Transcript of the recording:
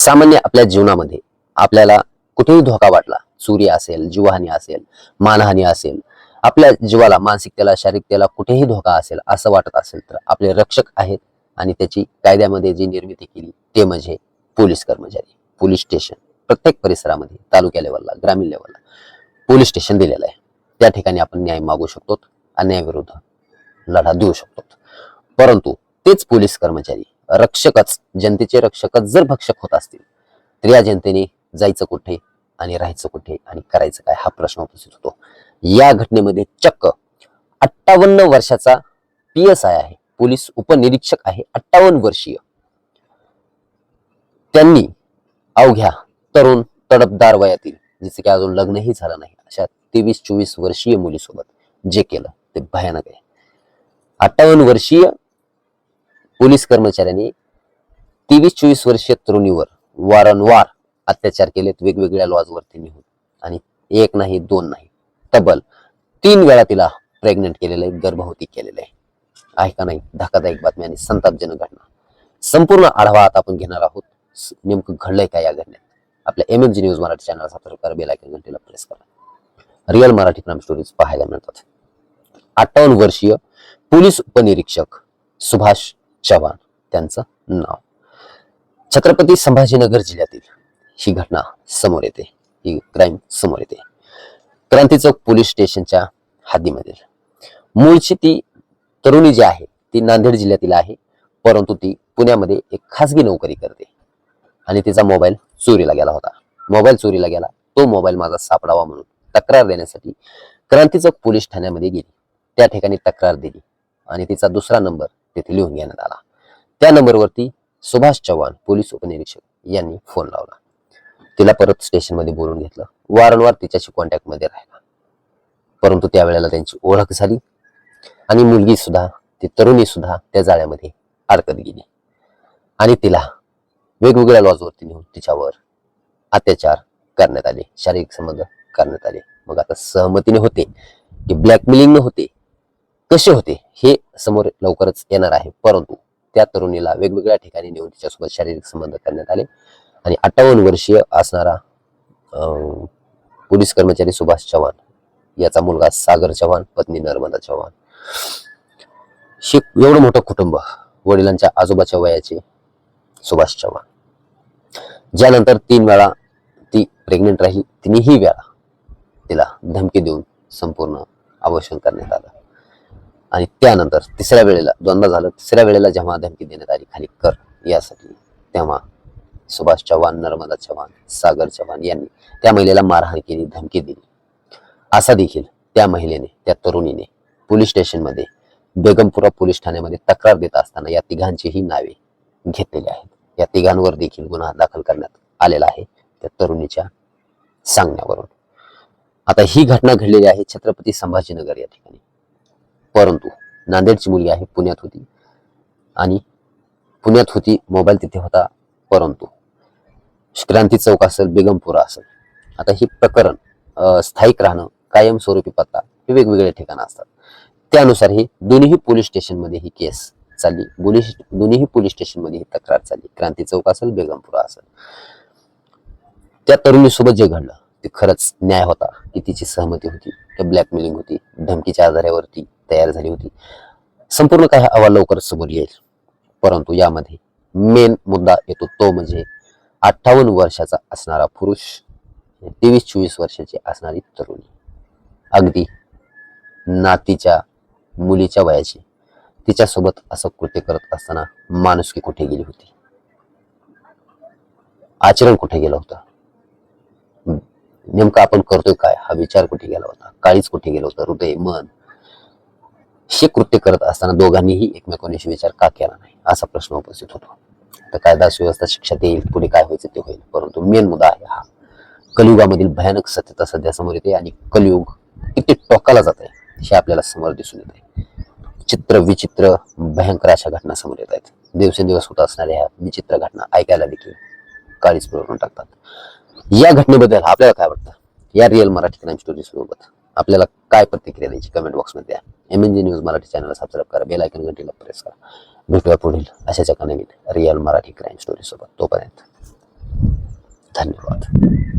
सामान्य आपल्या जीवनामध्ये आपल्याला कुठेही धोका वाटला चोरी असेल जीवहानी असेल मानहानी असेल आपल्या जीवाला मानसिकतेला शारीरिकतेला कुठेही धोका असेल असं वाटत असेल तर आपले रक्षक आहेत आणि त्याची कायद्यामध्ये जी निर्मिती केली ते म्हणजे पोलीस कर्मचारी पोलीस स्टेशन. प्रत्येक परिसरामध्ये तालुक्या लेवलला ग्रामीण लेवलला पोलीस स्टेशन दिलेलं आहे. त्या ठिकाणी आपण न्याय मागू शकतो अन्यायाविरुद्ध लढा देऊ शकतो. परंतु तेच पोलीस कर्मचारी रक्षकच जनतेचे रक्षकच जर भक्षक होत असतील तर या जनतेने जायचं कुठे आणि राहायचं कुठे आणि करायचं काय हा प्रश्न उपस्थित होतो. या घटनेमध्ये चक्क अठ्ठावन्न वर्षाचा पी एस आय आहे पोलीस उपनिरीक्षक आहे अठ्ठावन्न वर्षीय. त्यांनी अवघ्या तरुण तडपदार वयातील जिचे की अजून लग्नही झालं नाही अशा तेवीस चोवीस वर्षीय मुलीसोबत जे केलं ते भयानक आहे. अठ्ठावन्न वर्षीय पोलीस कर्मचाऱ्यांनी तेवीस चोवीस वर्षीय तरुणीवर वारंवार अत्याचार केलेत वेगवेगळ्या लॉजवरती निघून आणि एक नाही दोन नाही तब्बल तीन वेळा तिला प्रेग्नेंट केलेलं आहे गर्भवती केलेलं आहे. आहे का नाही? धक्कादायक बातमी आणि संतापजनक घटना. संपूर्ण आढावा आता आपण घेणार आहोत. नेमकं घडलंय का या घटनेत? आपल्या M M G news Marathi channel subscribe करा बेल आयकन घंटीला प्रेस करा. रिअल मराठी क्राईम स्टोरीज पाहायला मिळतात. अठ्ठावन्न वर्षीय पोलीस उपनिरीक्षक सुभाष चव्हाण त्यांचं नाव. छत्रपती संभाजीनगर जिल्ह्यातील ही घटना समोर येते. ही क्राईम समोर येते. क्रांती चौक पोलीस स्टेशनच्या हद्दीमधील. मूळची ती तरुणी जी आहे ती नांदेड जिल्ह्यातील आहे परंतु ती पुण्यामध्ये एक खासगी नोकरी करते. आणि तिचा मोबाईल चोरीला गेला होता. मोबाईल चोरीला गेला. तो मोबाईल माझा सापडावा म्हणून तक्रार देण्यासाठी क्रांती चौक पोलीस ठाण्यामध्ये गेली. त्या ठिकाणी तक्रार दिली. आणि तिचा दुसरा नंबर तेथे लिहून घेण्यात आला. त्या नंबरवरती सुभाष चव्हाण पोलीस उपनिरीक्षक यांनी फोन लावला. तिला परत स्टेशनमध्ये बोलून घेतलं. वारंवार तिच्याशी कॉन्टॅक्टमध्ये राहिला. परंतु त्यावेळेला त्यांची ओळख झाली आणि मुलगी सुद्धा ती तरुणी सुद्धा त्या जाळ्यामध्ये अडकत गेली. आणि तिला वेगवेगळ्या लॉजवरती नेऊन तिच्यावर अत्याचार करण्यात आले. शारीरिक संबंध करण्यात आले. मग आता सहमतीने होते की ब्लॅकमेलिंग होते. कसे होते हे समोर लवकरच येणार आहे. परंतु त्या तरुणीला वेगवेगळ्या ठिकाणी नेऊन तिच्यासोबत शारीरिक संबंध करण्यात आले आणि अठ्ठावन्न वर्षीय असणारा अं, पोलीस कर्मचारी सुभाष चव्हाण याचा मुलगा सागर चव्हाण पत्नी नर्मदा चव्हाण. शिक एवढं मोठं कुटुंब वडिलांच्या आजोबाच्या वयाचे सुभाष चव्हाण. ज्यानंतर तीन वेळा ती प्रेग्नेंट राहील. तिनेही वेळा तिला धमकी देऊन संपूर्ण अवशन करण्यात आलं. आणि त्यानंतर तिसऱ्या वेळेला दोनदा झालं तिसऱ्या वेळेला जेव्हा धमकी देण्यात आली खाली कर यासाठी तेव्हा सुभाष चव्हाण नर्मदा चव्हाण सागर चव्हाण यांनी त्या महिलेला मारहाण केली धमकी दिली. असा देखील त्या महिलेने त्या तरुणीने पोलीस स्टेशनमध्ये बेगमपुरा पोलीस ठाण्यामध्ये तक्रार देत असताना या तिघांचीही नावे घेतलेली आहेत. या तिघांवर देखील गुन्हा दाखल करण्यात आलेला आहे त्या तरुणीच्या सांगण्यावरून. आता ही घटना घडलेली आहे छत्रपती संभाजीनगर या ठिकाणी. परंतु नांदेडची मुलगी आहे पुण्यात होती. आणि पुण्यात होती मोबाईल तिथे होता परंतु. क्रांती चौक असेल बेगमपुरा असेल. आता ही प्रकरण स्थायिक राहणं कायमस्वरूपी पत्ता हे वेगवेगळे ठिकाणं असतात. त्यानुसार ही दोन्ही पोलीस स्टेशनमध्ये ही केस चालली. पोलीस दोन्ही पोलीस स्टेशनमध्ये ही तक्रार चालली क्रांती चौक असेल बेगमपुरा असेल. त्या तरुणीसोबत जे घडलं ते खरंच न्याय होता की तिची सहमती होती की ब्लॅकमेलिंग होती धमकीच्या आधारावरती तयार झाली होती. संपूर्ण काही अहवाल लवकरच समोर येईल. परंतु यामध्ये मेन मुद्दा येतो तो म्हणजे अठ्ठावन्न वर्षाचा असणारा पुरुष तेवीस चोवीस वर्षाची असणारी तरुणी. अगदी नातीच्या मुलीच्या वयाची. तिच्यासोबत असं कृत्य करत असताना माणुसकी कुठे गेली होती? आचरण कुठे गेलं होतं? नेमकं आपण करतोय काय? हा विचार कुठे गेला होता? काळीच कुठे गेलं होतं? हृदय मन? हे कृत्य करत असताना दोघांनीही एकमेकांशी विचार का केला नाही? असा प्रश्न उपस्थित होतो. तर कायदा सुव्यवस्था शिक्षा देईल पुढे काय व्हायचं ते होईल. परंतु मेन मुद्दा आहे हा. कलियुगामधील भयानक सत्यता सध्या समोर येते आणि कलियुग किती टोकाला जात आहे हे आपल्याला समोर दिसून येत आहे चित्र विचित्र भयंकर अशा घटना समोर येत आहेत. दिवसेंदिवस होत असणाऱ्या ह्या विचित्र घटना ऐकायला देखील काळीच पिळवून टाकतात. या घटनेबद्दल आपल्याला काय वाटतं? या रिअल मराठी क्राईम स्टोरी सोबत. आपल्याला काय प्रतिक्रिया द्यायची कमेंट बॉक्समध्ये द्या. M N G news Marathi channel subscribe करा बेल आयकन घंटीला प्रेस करा. भेटूया पुढील अशाच एका नवीन रिअल मराठी क्राईम स्टोरी सोबत. तोपर्यंत धन्यवाद.